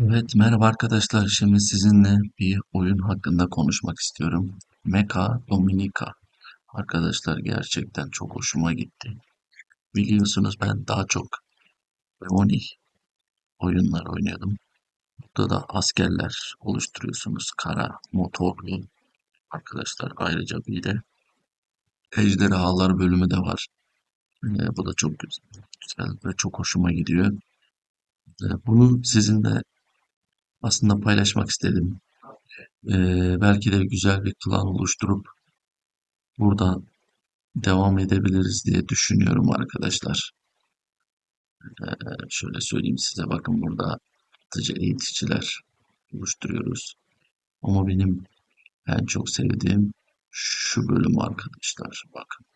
Evet, merhaba arkadaşlar. Şimdi sizinle bir oyun hakkında konuşmak istiyorum. Mecha Dominica. Arkadaşlar gerçekten çok hoşuma gitti. Biliyorsunuz ben daha çok Leoni oyunlar oynuyordum. Burada da askerler oluşturuyorsunuz. Kara, motorlu. Arkadaşlar ayrıca bir de ejderhalar bölümü de var. Ee, bu da çok güzel, güzel ve çok hoşuma gidiyor. Ee, bunu sizinle aslında paylaşmak istedim. Ee, belki de güzel bir klan oluşturup burada devam edebiliriz diye düşünüyorum arkadaşlar. Ee, şöyle söyleyeyim size bakın burada atıcı eğiticiler oluşturuyoruz. Ama benim en çok sevdiğim şu bölüm arkadaşlar. Bakın.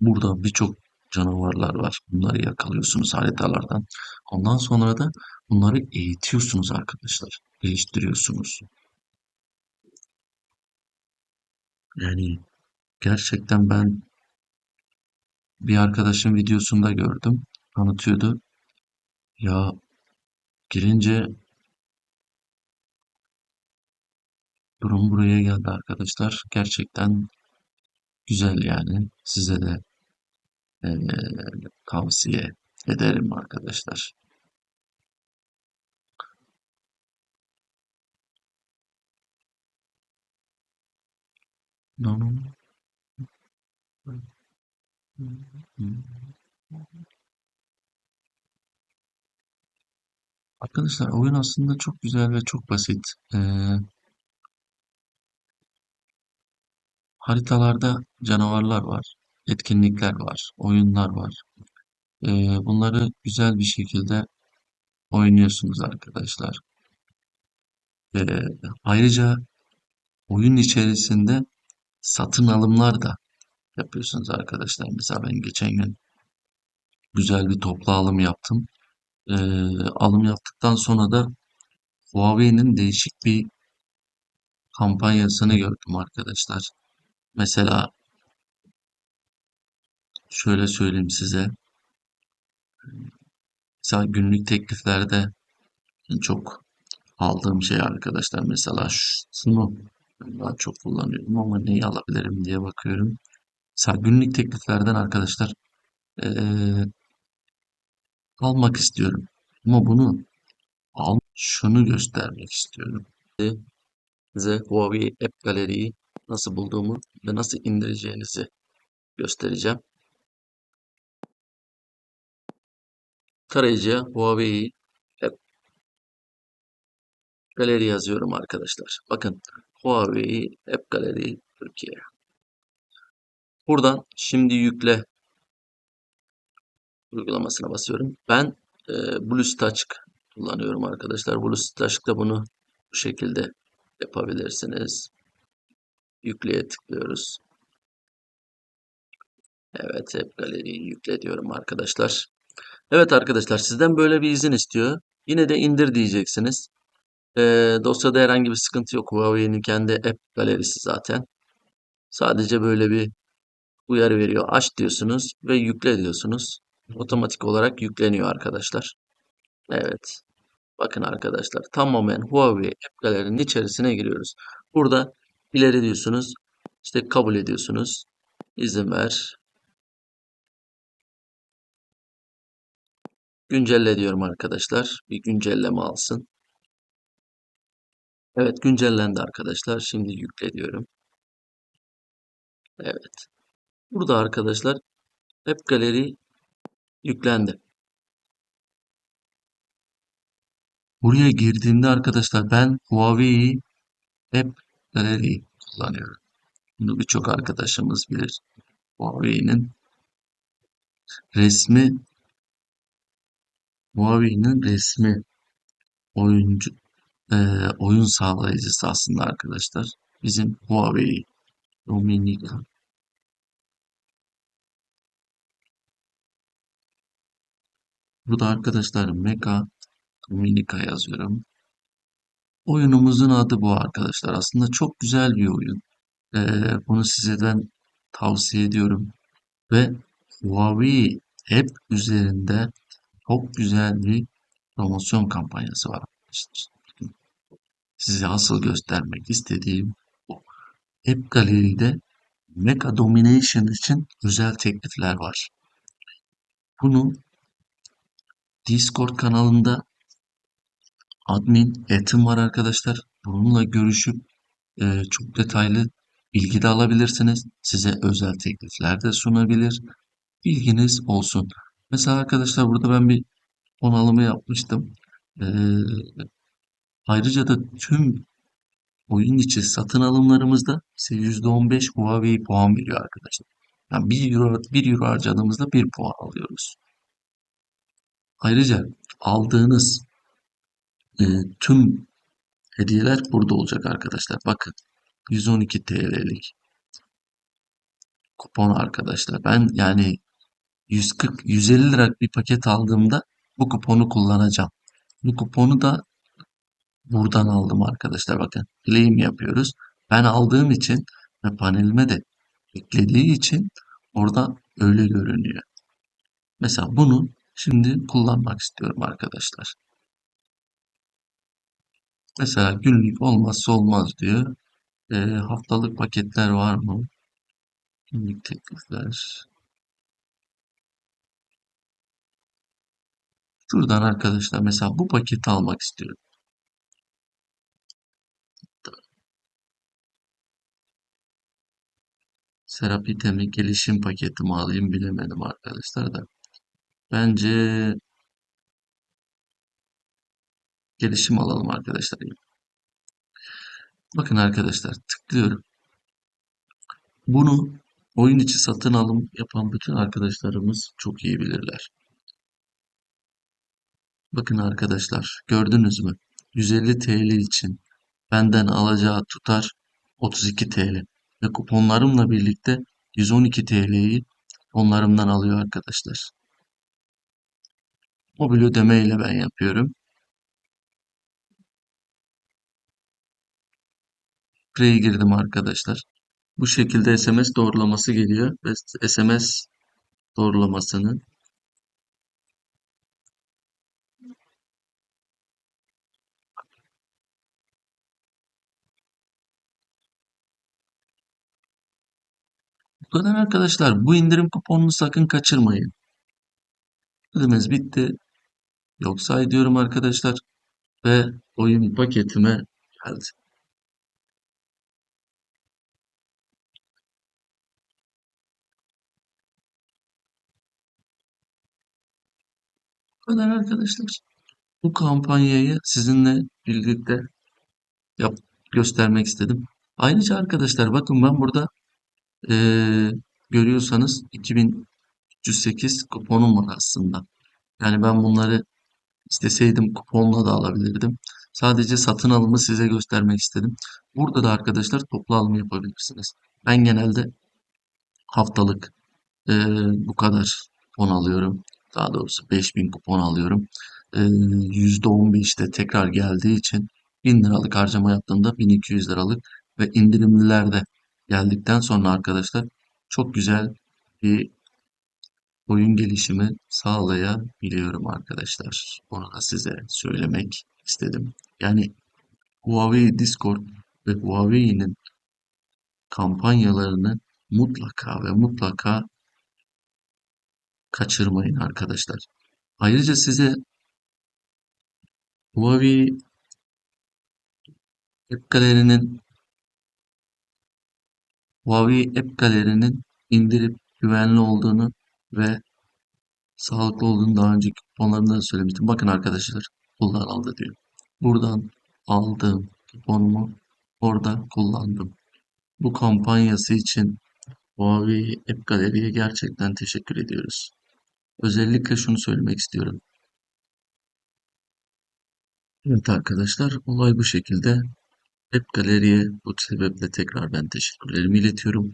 Burada birçok canavarlar var. Bunları yakalıyorsunuz haritalardan. Ondan sonra da bunları eğitiyorsunuz arkadaşlar. Geliştiriyorsunuz. Yani gerçekten ben bir arkadaşın videosunda gördüm. Anlatıyordu. Ya girince durum buraya geldi arkadaşlar. Gerçekten güzel yani. Size de eee, tavsiye ederim arkadaşlar. No. Arkadaşlar oyun aslında çok güzel ve çok basit. Ee, haritalarda canavarlar var, etkinlikler var, oyunlar var. Bunları güzel bir şekilde oynuyorsunuz arkadaşlar. Ayrıca oyun içerisinde satın alımlar da yapıyorsunuz arkadaşlar. Mesela ben geçen gün güzel bir toplu alım yaptım. Alım yaptıktan sonra da Huawei'nin değişik bir kampanyasını gördüm arkadaşlar. Mesela şöyle söyleyeyim size. Mesela günlük tekliflerde çok aldığım şey arkadaşlar. Mesela şunu ben çok kullanıyorum ama neyi alabilirim diye bakıyorum. Mesela günlük tekliflerden arkadaşlar eee, almak istiyorum. Ama bunu al şunu göstermek istiyorum. Size Huawei App Gallery'yi nasıl bulduğumu ve nasıl indireceğinizi göstereceğim. Tarayıcıya Huawei App Gallery yazıyorum arkadaşlar. Bakın Huawei App Gallery Türkiye. Buradan şimdi yükle uygulamasına basıyorum. Ben e, BlueStacks kullanıyorum arkadaşlar. BlueStacks'ta bunu bu şekilde yapabilirsiniz. Yükleye tıklıyoruz. Evet, App Gallery'yi yükle diyorum arkadaşlar. Evet arkadaşlar sizden böyle bir izin istiyor. Yine de indir diyeceksiniz. E, dosyada herhangi bir sıkıntı yok. Huawei'nin kendi app galerisi zaten. Sadece böyle bir uyarı veriyor. Aç diyorsunuz ve yükle diyorsunuz. Otomatik olarak yükleniyor arkadaşlar. Evet. Bakın arkadaşlar tamamen Huawei app galerinin içerisine giriyoruz. Burada ileri diyorsunuz. İşte kabul ediyorsunuz. İzin ver. Güncelle diyorum arkadaşlar. Bir güncelleme alsın. Evet güncellendi arkadaşlar. Şimdi yükle diyorum. Evet. Burada arkadaşlar App Gallery yüklendi. Buraya girdiğimde arkadaşlar ben Huawei App Gallery kullanıyorum. Bunu birçok arkadaşımız bilir. Huawei'nin resmi Huawei'nin resmi oyuncu e, oyun sağlayıcısı aslında arkadaşlar. Bizim Huawei Dominica. Burada arkadaşlar Mecha Dominica yazıyorum. Oyunumuzun adı bu arkadaşlar. Aslında çok güzel bir oyun. Ee, bunu sizden tavsiye ediyorum. Ve Huawei App üzerinde çok güzel bir promosyon kampanyası var. Size asıl göstermek istediğim bu. App Gallery'de Mega Domination için özel teklifler var. Bunu Discord kanalında admin etim var arkadaşlar. Bununla görüşüp e, çok detaylı bilgi de alabilirsiniz. Size özel teklifler de sunabilir. Bilginiz olsun. Mesela arkadaşlar burada ben bir fon alımı yapmıştım. E, ayrıca da tüm oyun içi satın alımlarımızda size %15 Huawei puan veriyor arkadaşlar. Yani 1 euro, 1 euro harcadığımızda 1 puan alıyoruz. Ayrıca aldığınız e, tüm hediyeler burada olacak arkadaşlar. Bakın 112 TL'lik kupon arkadaşlar. Ben yani 140 150 liralık bir paket aldığımda bu kuponu kullanacağım. Bu kuponu da buradan aldım arkadaşlar. Bakın claim yapıyoruz. Ben aldığım için ve panelime de eklediği için orada öyle görünüyor. Mesela bunu şimdi kullanmak istiyorum arkadaşlar. Mesela günlük olmazsa olmaz diyor. E, haftalık paketler var mı? Günlük teklifler. Şuradan arkadaşlar mesela bu paketi almak istiyorum. Serap İtem'i gelişim paketimi alayım bilemedim arkadaşlar da. Bence gelişim alalım arkadaşlar. Bakın arkadaşlar tıklıyorum. Bunu oyun içi satın alım yapan bütün arkadaşlarımız çok iyi bilirler. Bakın arkadaşlar gördünüz mü? 150 TL için benden alacağı tutar 32 TL ve kuponlarımla birlikte 112 TL'yi onlarımdan alıyor arkadaşlar. Mobil ödeme ile ben yapıyorum. Play'e girdim arkadaşlar. Bu şekilde SMS doğrulaması geliyor SMS doğrulamasını Bu kadar arkadaşlar. Bu indirim kuponunu sakın kaçırmayın. Ödemeniz bitti. Yoksa diyorum arkadaşlar. Ve oyun paketime geldi. Kadar arkadaşlar. Bu kampanyayı sizinle birlikte yap, göstermek istedim. Ayrıca arkadaşlar bakın ben burada ee, görüyorsanız 2308 kuponum var aslında. Yani ben bunları isteseydim kuponla da alabilirdim. Sadece satın alımı size göstermek istedim. Burada da arkadaşlar toplu alım yapabilirsiniz. Ben genelde haftalık e, bu kadar kupon alıyorum. Daha doğrusu 5000 kupon alıyorum. E, %15'te tekrar geldiği için 1000 liralık harcama yaptığımda 1200 liralık ve indirimlilerde geldikten sonra arkadaşlar çok güzel bir oyun gelişimi sağlayabiliyorum arkadaşlar. Onu da size söylemek istedim. Yani Huawei Discord ve Huawei'nin kampanyalarını mutlaka ve mutlaka kaçırmayın arkadaşlar. Ayrıca size Huawei Gallery'nin Huawei App Gallery'nin indirip güvenli olduğunu ve sağlıklı olduğunu daha önceki kuponlarımda da söylemiştim. Bakın arkadaşlar buradan aldı diyor. Buradan aldığım kuponumu orada kullandım. Bu kampanyası için Huawei App Gallery'ye gerçekten teşekkür ediyoruz. Özellikle şunu söylemek istiyorum. Evet arkadaşlar olay bu şekilde. App Gallery'ye bu sebeple tekrar ben teşekkürlerimi iletiyorum.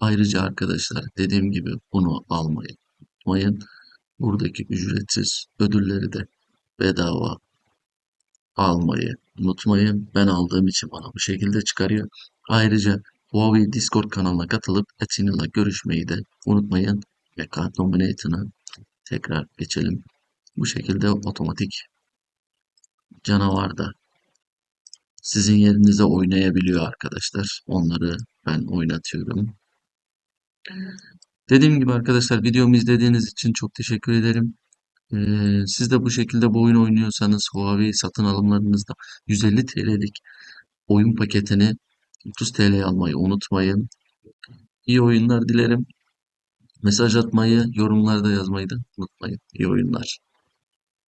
Ayrıca arkadaşlar dediğim gibi bunu almayı unutmayın. Buradaki ücretsiz ödülleri de bedava almayı unutmayın. Ben aldığım için bana bu şekilde çıkarıyor. Ayrıca Huawei Discord kanalına katılıp Etina'la görüşmeyi de unutmayın. Ve Card Nomination'a tekrar geçelim. Bu şekilde otomatik canavar da sizin yerinize oynayabiliyor arkadaşlar. Onları ben oynatıyorum. Dediğim gibi arkadaşlar videomu izlediğiniz için çok teşekkür ederim. Ee, siz de bu şekilde bu oyun oynuyorsanız Huawei satın alımlarınızda 150 TL'lik oyun paketini 30 TL'ye almayı unutmayın. İyi oyunlar dilerim. Mesaj atmayı, yorumlarda yazmayı da unutmayın. İyi oyunlar.